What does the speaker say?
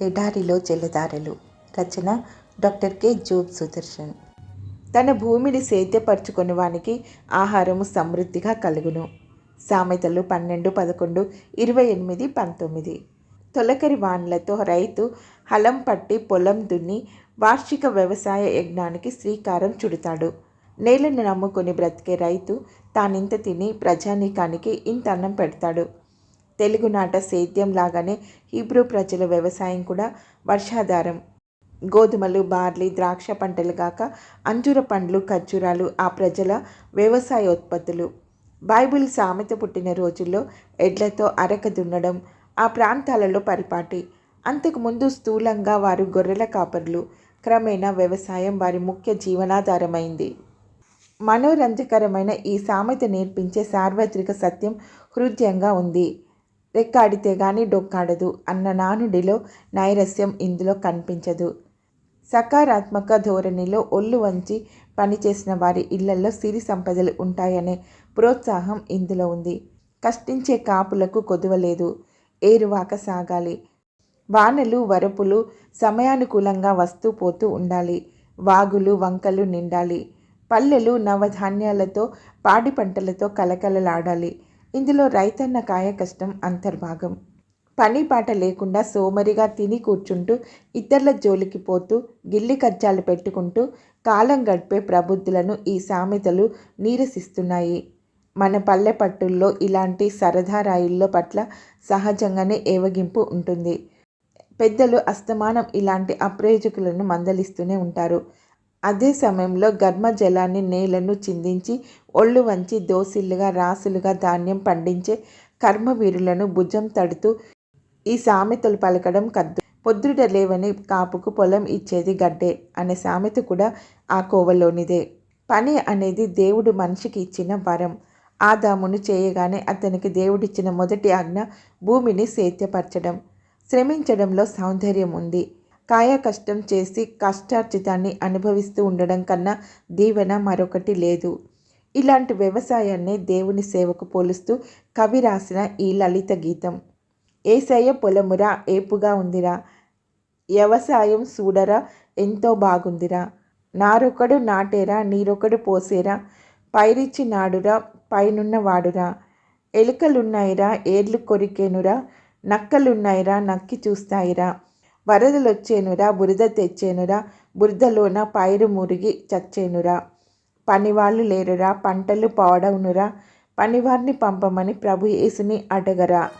ఎడారిలో జలధారలు. రచన డాక్టర్ కె. జోబ్ సుదర్శన్. తన భూమిని సేద్యపరచుకుని వానికి ఆహారము సమృద్ధిగా కలుగును. సామెతలు పన్నెండు పదకొండు ఇరవై ఎనిమిది పంతొమ్మిది. తొలకరి వాన్లతో రైతు హలం పట్టి పొలం దున్ని వార్షిక వ్యవసాయ యజ్ఞానికి శ్రీకారం చుడతాడు. నేలను నమ్ముకొని బ్రతికే రైతు తానింత తిని ప్రజానీకానికి ఇంత అన్నం పెడతాడు. తెలుగునాట సేద్యం లాగానే హీబ్రూ ప్రజల వ్యవసాయం కూడా వర్షాధారం. గోధుమలు బార్లీ ద్రాక్ష పంటలు గాక అంజూర పండ్లు ఖర్జూరాలు ఆ ప్రజల వ్యవసాయోత్పత్తులు. బైబిల్ సామెత పుట్టిన రోజుల్లో ఎడ్లతో అరక దున్నడం ఆ ప్రాంతాలలో పరిపాటి. అంతకుముందు స్థూలంగా వారు గొర్రెల కాపర్లు క్రమేణా వ్యవసాయం వారి ముఖ్య జీవనాధారమైంది. మనోరంజకరమైన ఈ సామెత నేర్పించే సార్వత్రిక సత్యం హృదయంగా ఉంది. రెక్కాడితే గాని డొక్కాడదు అన్న నానుడిలో నైరస్యం ఇందులో కనిపించదు. సకారాత్మక ధోరణిలో ఒళ్ళు వంచి పనిచేసిన వారి ఇళ్ళలో సిరి సంపదలు ఉంటాయనే ప్రోత్సాహం ఇందులో ఉంది. కష్టించే కాపులకు కొదువలేదు. ఏరువాక సాగాలి. వానలు వరపులు సమయానుకూలంగా వస్తూ పోతూ ఉండాలి. వాగులు వంకలు నిండాలి. పల్లెలు నవధాన్యాలతో పాడి పంటలతో కలకలలాడాలి. ఇందులో రైతన్న కాయ కష్టం అంతర్భాగం. పని పాట లేకుండా సోమరిగా తిని కూర్చుంటూ ఇతరుల జోలికి పోతూ గిల్లి కజ్జాలు పెట్టుకుంటూ కాలం గడిపే ప్రబుద్ధులను ఈ సామెతలు నీరసిస్తున్నాయి. మన పల్లె పట్టుల్లో ఇలాంటి సరదా రాయిల్లో పట్ల సహజంగానే ఏవగింపు ఉంటుంది. పెద్దలు అస్తమానం ఇలాంటి అప్రయోజకులను మందలిస్తూనే ఉంటారు. అదే సమయంలో గర్మ జలాన్ని నేలను చిందించి ఒళ్ళు వంచి దోసిల్లుగా రాసులుగా ధాన్యం పండించే కర్మవీరులను భుజం తడుతూ ఈ సామెతలు పలకడం కద్దు. పొద్దుట లేవని కాపుకు పొలం ఇచ్చేది గడ్డే అనే సామెత కూడా ఆ కోవలోనిదే. పని అనేది దేవుడు మనిషికి ఇచ్చిన వరం. ఆదామును చేయగానే అతనికి దేవుడిచ్చిన మొదటి ఆజ్ఞ భూమిని సేత్యపరచడం శ్రమించడంలో సౌందర్యం ఉంది. కాయ కష్టం చేసి కష్టార్జితాన్ని అనుభవిస్తూ ఉండడం కన్నా దీవెన మరొకటి లేదు. ఇలాంటి వ్యవసాయాన్ని దేవుని సేవకు పోలుస్తూ కవి రాసిన ఈ లలిత గీతం. ఏసయ్య పొలమురా ఏపుగా ఉందిరా. వ్యవసాయం చూడరా ఎంతో బాగుందిరా. నారొకడు నాటేరా నీరొకడు పోసేరా. పైరిచ్చి నాడురా పైనున్న వాడురా. ఎలుకలున్నాయిరా ఏర్లు కొరికేనురా. నక్కలున్నాయిరా నక్కి చూస్తాయిరా. వరదలొచ్చేనురా బురద తెచ్చేనురా బురదలోన పైరు మురిగి చచ్చేనురా. పనివాళ్ళు లేరురా పంటలు పాడవునురా. పనివారిని పంపమని ప్రభు యేసుని అడగరా.